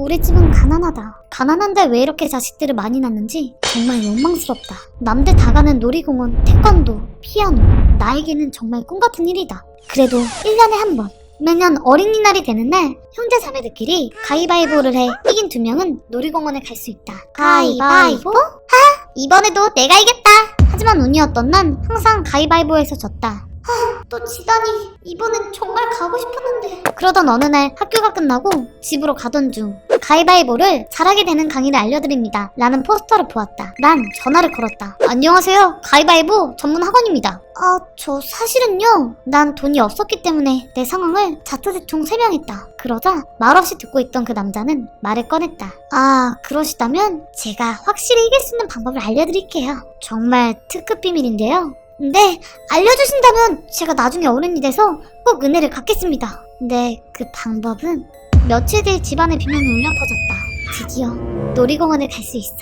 우리 집은 가난하다. 가난한데 왜 이렇게 자식들을 많이 낳는지 정말 원망스럽다. 남들 다 가는 놀이공원, 태권도, 피아노. 나에게는 정말 꿈 같은 일이다. 그래도 1년에 한 번. 매년 어린이날이 되는 날 형제 자매들끼리 가위바위보를 해 이긴 두 명은 놀이공원에 갈 수 있다. 가위바위보? 하! 이번에도 내가 이겼다. 하지만 운이었던 난 항상 가위바위보에서 졌다. 하, 또 지다니 이번엔 정말 가고 싶었는데 그러던 어느 날 학교가 끝나고 집으로 가던 중 가위바위보를 잘하게 되는 강의를 알려드립니다. 라는 포스터를 보았다. 난 전화를 걸었다. 안녕하세요. 가위바위보 전문 학원입니다. 아 저 사실은요 난 돈이 없었기 때문에 내 상황을 자초지총 설명했다. 그러자 말없이 듣고 있던 그 남자는 말을 꺼냈다. 아 그러시다면 제가 확실히 이길 수 있는 방법을 알려드릴게요. 정말 특급 비밀인데요. 네, 알려주신다면 제가 나중에 어른이 돼서 꼭 은혜를 갚겠습니다. 네, 그 방법은 며칠 뒤 집안의 비명이 울려 퍼졌다. 드디어 놀이공원에 갈 수 있어.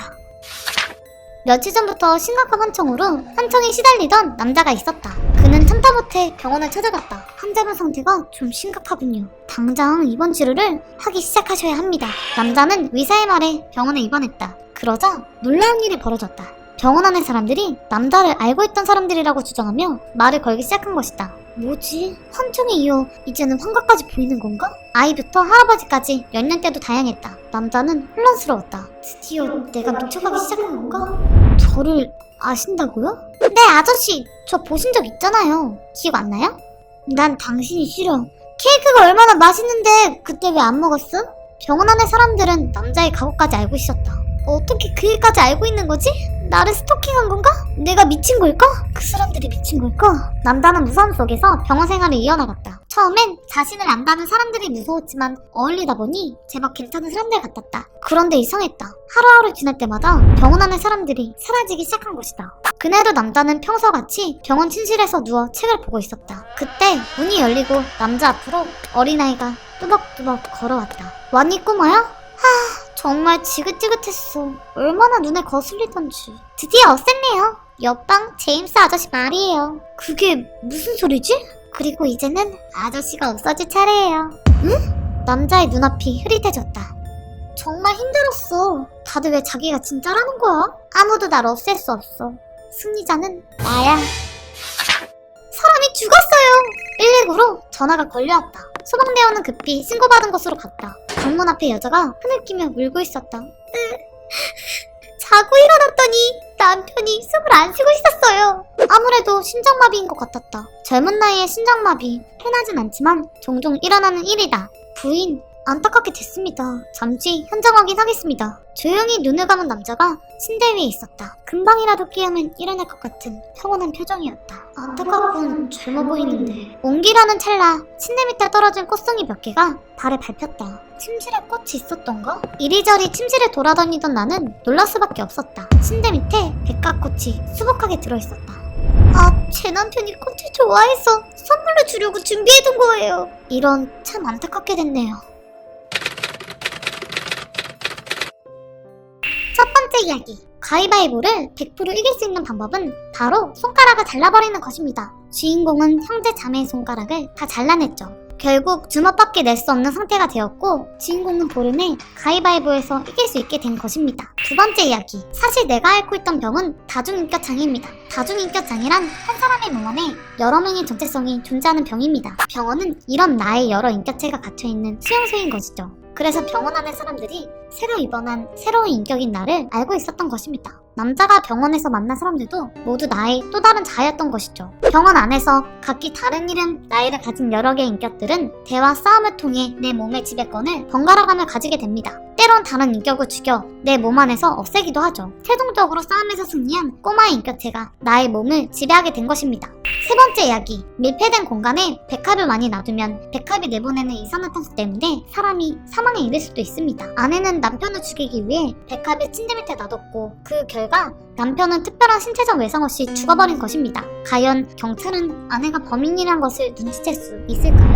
며칠 전부터 심각한 환청으로 환청에 시달리던 남자가 있었다. 그는 참다 못해 병원을 찾아갔다. 환자분 상태가 좀 심각하군요. 당장 입원 치료를 하기 시작하셔야 합니다. 남자는 의사의 말에 병원에 입원했다. 그러자 놀라운 일이 벌어졌다. 병원 안의 사람들이 남자를 알고 있던 사람들이라고 주장하며 말을 걸기 시작한 것이다. 뭐지? 환청에 이어 이제는 환각까지 보이는 건가? 아이부터 할아버지까지 연령대도 다양했다. 남자는 혼란스러웠다. 드디어 내가 미쳐가기 시작한 건가? 저를 아신다고요? 네, 아저씨. 저 보신 적 있잖아요. 기억 안 나요? 난 당신이 싫어. 케이크가 얼마나 맛있는데 그때 왜 안 먹었어? 병원 안의 사람들은 남자의 각오까지 알고 있었다. 어떻게 그 일까지 알고 있는 거지? 나를 스토킹한 건가? 내가 미친 걸까? 그 사람들이 미친 걸까? 남자는 무서움 속에서 병원 생활을 이어나갔다. 처음엔 자신을 안다는 사람들이 무서웠지만 어울리다 보니 제법 괜찮은 사람들 같았다. 그런데 이상했다. 하루하루 지날 때마다 병원 안의 사람들이 사라지기 시작한 것이다. 그날도 남자는 평소같이 병원 침실에서 누워 책을 보고 있었다. 그때 문이 열리고 남자 앞으로 어린아이가 뚜벅뚜벅 걸어왔다. 왔니 꼬마야? 하... 정말 지긋지긋했어. 얼마나 눈에 거슬리던지. 드디어 어땠네요. 옆방 제임스 아저씨 말이에요. 그게 무슨 소리지? 그리고 이제는 아저씨가 없어질 차례예요. 응? 남자의 눈앞이 흐릿해졌다. 정말 힘들었어. 다들 왜 자기가 진짜라는 거야? 아무도 날 없앨 수 없어. 승리자는 나야. 사람이 죽었어요. 119로 전화가 걸려왔다. 소방대원은 급히 신고받은 곳으로 갔다. 방문 앞에 여자가 흐느끼며 울고 있었다. 자고 일어났더니 남편이 숨을 안 쉬고 있었어요. 아무래도 심장마비인 것 같았다. 젊은 나이에 심장마비, 흔하진 않지만 종종 일어나는 일이다. 부인, 안타깝게 됐습니다. 잠시 현장 확인하겠습니다. 조용히 눈을 감은 남자가 침대 위에 있었다. 금방이라도 깨우면 일어날 것 같은 평온한 표정이었다. 안타깝군 젊어 보이는데. 온기라는 찰나 침대 밑에 떨어진 꽃송이 몇 개가 발에 밟혔다. 침실에 꽃이 있었던가? 이리저리 침실을 돌아다니던 나는 놀랄 수밖에 없었다. 침대 밑에 백합꽃이 수북하게 들어있었다. 아, 제 남편이 꽃을 좋아해서 선물로 주려고 준비해둔 거예요. 이런 참 안타깝게 됐네요. 첫 번째 이야기. 가위바위보를 100% 이길 수 있는 방법은 바로 손가락을 잘라버리는 것입니다. 주인공은 형제 자매의 손가락을 다 잘라냈죠. 결국 주먹밖에 낼 수 없는 상태가 되었고 주인공은 보름에 가위바위보에서 이길 수 있게 된 것입니다. 두 번째 이야기. 사실 내가 앓고 있던 병은 다중인격장애입니다. 다중인격장애란 한 사람의 몸 안에 여러 명의 정체성이 존재하는 병입니다. 병원은 이런 나의 여러 인격체가 갇혀있는 수용소인 것이죠. 그래서 병원 안의 사람들이 새로 입원한 새로운 인격인 나를 알고 있었던 것입니다. 남자가 병원에서 만난 사람들도 모두 나의 또 다른 자아였던 것이죠. 병원 안에서 각기 다른 이름, 나이를 가진 여러 개의 인격들은 대화 싸움을 통해 내 몸의 지배권을 번갈아가며 가지게 됩니다. 때론 다른 인격을 죽여 내 몸 안에서 없애기도 하죠. 최종적으로 싸움에서 승리한 꼬마의 인격체가 나의 몸을 지배하게 된 것입니다. 세 번째 이야기. 밀폐된 공간에 백합을 많이 놔두면 백합이 내보내는 이산화탄소 때문에 사람이 사망에 이를 수도 있습니다. 아내는 남편을 죽이기 위해 백합을 침대 밑에 놔뒀고 그 결과 남편은 특별한 신체적 외상 없이 죽어버린 것입니다. 과연 경찰은 아내가 범인이란 것을 눈치챌 수 있을까요?